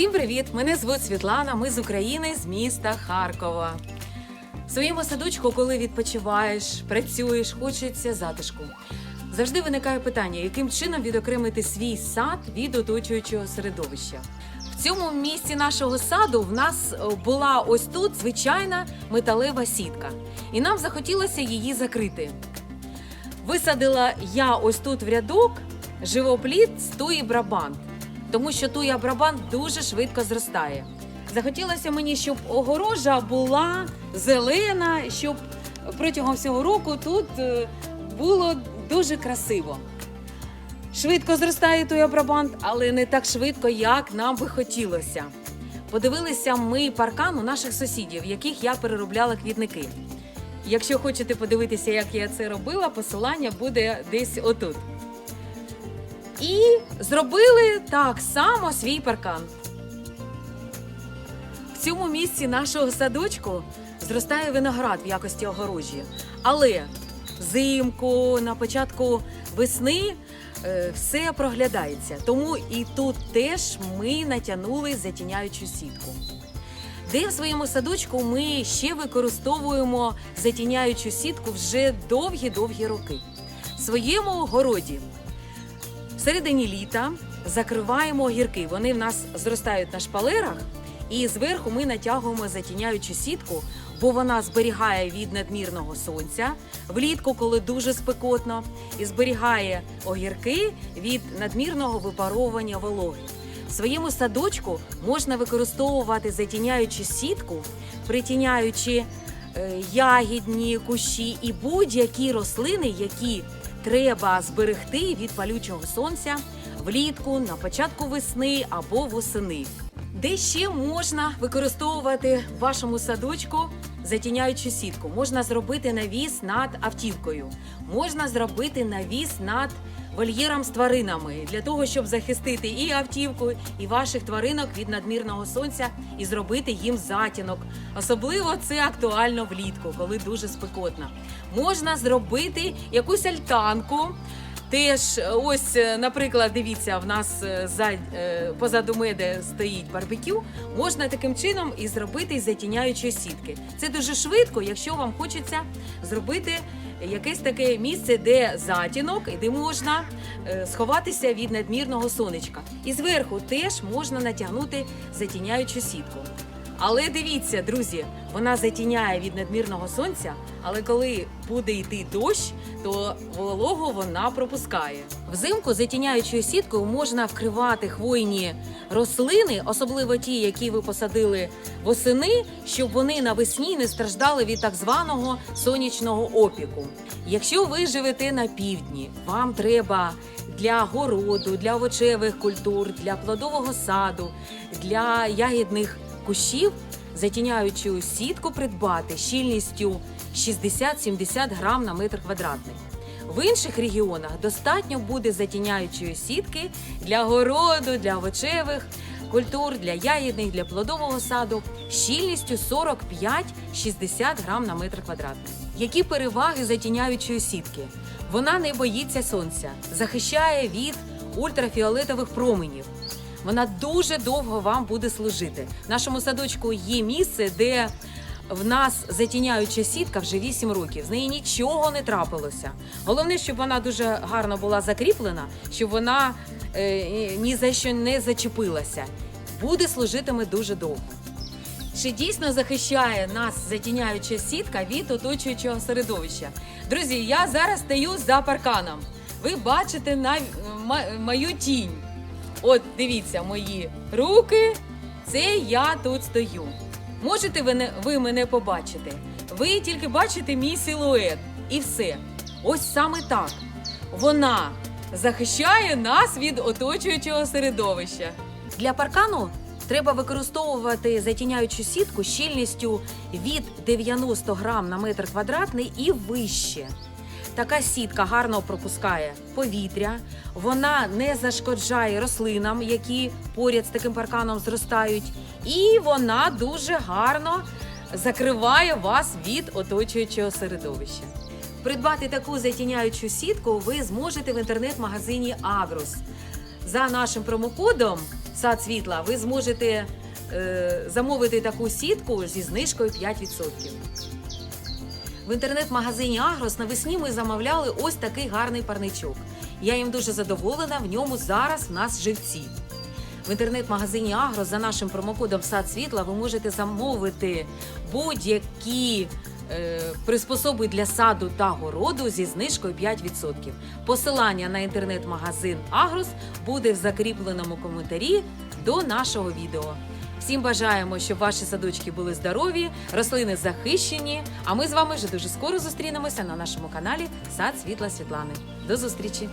Всім привіт! Мене звуть Світлана. Ми з України, з міста Харкова. В своєму садочку, коли відпочиваєш, працюєш, хочеться затишку. Завжди виникає питання, яким чином відокремити свій сад від оточуючого середовища. В цьому місці нашого саду в нас була ось тут звичайна металева сітка, і нам захотілося її закрити. Висадила я ось тут в рядок живоплід з туї брабант, тому що туя брабант дуже швидко зростає. Захотілося мені, щоб огорожа була зелена, щоб протягом всього року тут е, було дуже красиво. Швидко зростає туя брабант, але не так швидко, як нам би хотілося. Подивилися ми паркан у наших сусідів, яких я переробляла квітники. Якщо хочете подивитися, як я це робила, посилання буде десь отут. І зробили так само свій паркан. В цьому місці нашого садочку зростає виноград в якості огорожі. Але взимку, на початку весни е, все проглядається. Тому і тут теж ми натягнули затіняючу сітку. Де в своєму садочку ми ще використовуємо затіняючу сітку вже довгі-довгі роки. В своєму городі в середині літа закриваємо огірки. Вони в нас зростають на шпалерах, і зверху ми натягуємо затіняючу сітку, бо вона зберігає від надмірного сонця влітку, коли дуже спекотно, і зберігає огірки від надмірного випаровування вологи. В своєму садочку можна використовувати затіняючу сітку, притіняючи е, ягідні кущі і будь-які рослини, які треба зберегти від палючого сонця влітку, на початку весни або восени. Де ще можна використовувати в вашому садочку затіняючу сітку? Можна зробити навіс над автівкою, можна зробити навіс над вольєром з тваринами для того, щоб захистити і автівку, і ваших тваринок від надмірного сонця і зробити їм затінок. Особливо це актуально влітку, коли дуже спекотно. Можна зробити якусь альтанку. Теж е, ось, е, наприклад, дивіться, в нас е, за, позаду мене стоїть барбекю. Можна таким чином і зробити із затіняючої сітки. Це дуже швидко, якщо вам хочеться зробити якесь таке місце, де затінок і де можна е, сховатися від надмірного сонечка. І зверху теж можна натягнути затіняючу сітку. Але дивіться, друзі, вона затіняє від надмірного сонця, але коли буде йти дощ, то вологу вона пропускає. Взимку затіняючою сіткою можна вкривати хвойні рослини, особливо ті, які ви посадили восени, щоб вони навесні не страждали від так званого сонячного опіку. Якщо ви живете на півдні, вам треба для городу, для овочевих культур, для плодового саду, для ягідних кущів затіняючу сітку придбати щільністю 60-70 грам на метр квадратний. В інших регіонах достатньо буде затіняючої сітки для городу, для овочевих культур, для ягідних, для плодового саду щільністю 45-60 грам на метр квадратний. Які переваги затіняючої сітки? Вона не боїться сонця, захищає від ультрафіолетових променів. Вона дуже довго вам буде служити. В нашому садочку є місце, де в нас затіняюча сітка вже 8 років. З неї нічого не трапилося. Головне, щоб вона дуже гарно була закріплена, щоб вона е, ні за що не зачепилася. Буде служитиме дуже довго. Чи дійсно захищає нас затіняюча сітка від оточуючого середовища? Друзі, я зараз стою за парканом. Ви бачите на мою тінь. От дивіться, мої руки. Це я тут стою. Можете ви, ви мене побачити? Ви тільки бачите мій силует. І все. Ось саме так. Вона захищає нас від оточуючого середовища. Для паркану треба використовувати затіняючу сітку щільністю від 90 грам на метр квадратний і вище. Така сітка гарно пропускає повітря, вона не зашкоджає рослинам, які поряд з таким парканом зростають, і вона дуже гарно закриває вас від оточуючого середовища. Придбати таку затіняючу сітку ви зможете в інтернет-магазині Агрус. За нашим промокодом сад світла, ви зможете е, замовити таку сітку зі знижкою 5%. В інтернет-магазині Агрос навесні ми замовляли ось такий гарний парничок. Я їм дуже задоволена. В ньому зараз в нас живці. В інтернет-магазині Агрос за нашим промокодом Сад світла ви можете замовити будь-які е, приспособи для саду та городу зі знижкою 5%. Посилання на інтернет-магазин Агрос буде в закріпленому коментарі до нашого відео. Всім бажаємо, щоб ваші садочки були здорові, рослини захищені. А ми з вами вже дуже скоро зустрінемося на нашому каналі Сад Світла Світлани. До зустрічі!